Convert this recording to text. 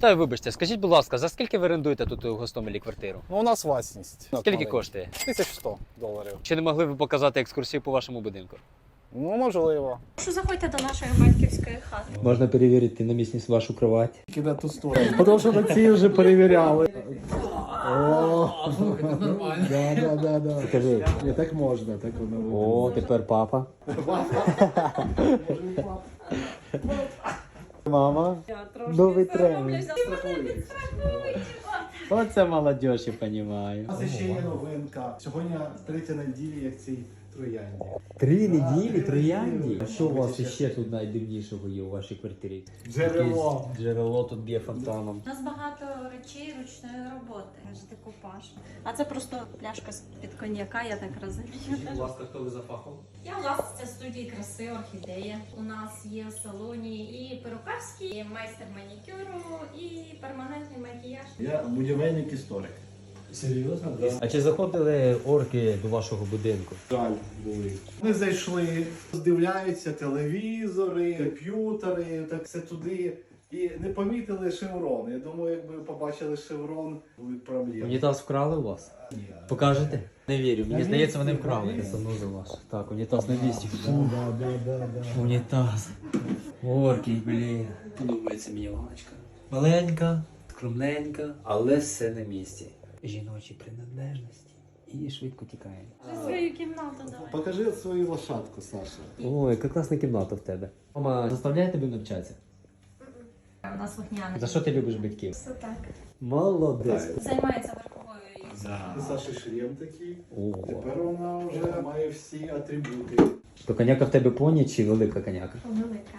Та вибачте, скажіть, будь ласка, за скільки ви орендуєте тут у Гостомелі квартиру? Ну, у нас власність. Скільки Маленька. коштує? 1100 доларів. Чи не могли б ви показати екскурсію по вашому будинку? Ну, можливо. Прошу заходьте до нашої батьківської хати. Можна перевірити на місність вашу кровать. На ту сторону. Тому що на цій вже перевіряли. О, нормально. Да, да, да, да. Скажи. Ні, так можна, так воно О, тепер папа. Мама. Я трошки Новий соромлюся. Оце молодіж, я розумію. У нас ще є новинка. Сьогодні третя неділя, як цій троянді. Три неділі троянді. А що у вас ще тут найдивнішого є у вашій квартирі? Джерело. Якесь Джерело тут б'є фонтаном. У нас багато речей ручної роботи. Аж декупаж. А це просто пляшка з-під коньяка, я так розумію. Будь ласка, хто ви за фахом? Я власниця студії краси орхідея. У нас є в салоні і перукарський, і майстер манікюру, і перманентний макіяж. Я будівельник історик. Серйозно? А чи заходили орки до вашого будинку? Жаль були. Ми зайшли, здивляються телевізори, комп'ютери, так все туди. І не помітили шеврон. Я думаю, якби побачили шеврон, були б проблеми. Унітаз вкрали у вас? Ні. Покажете? Не вірю. Мені здається, вони вкрали. Санузел ваш. Так, унітаз на місці. Да, да, да, да. Унітаз. Орки, блін. Подобається мені ланочка. Маленька, скромненька, але все на місці. Жіночі приналежності. І швидко тікає. Свою кімнату давай. Покажи свою лошадку, Саша. Ой, яка класна кімната в тебе. Мама заставляє тебе навчатися? Нас вогняний. За що ти любиш батьків? Все так. Молодець. Займається верховою їздою. У Саші шлем такий. О, Тепер вона вже має всі атрибути. то коняка в тебе поні чи велика коняка? Велика.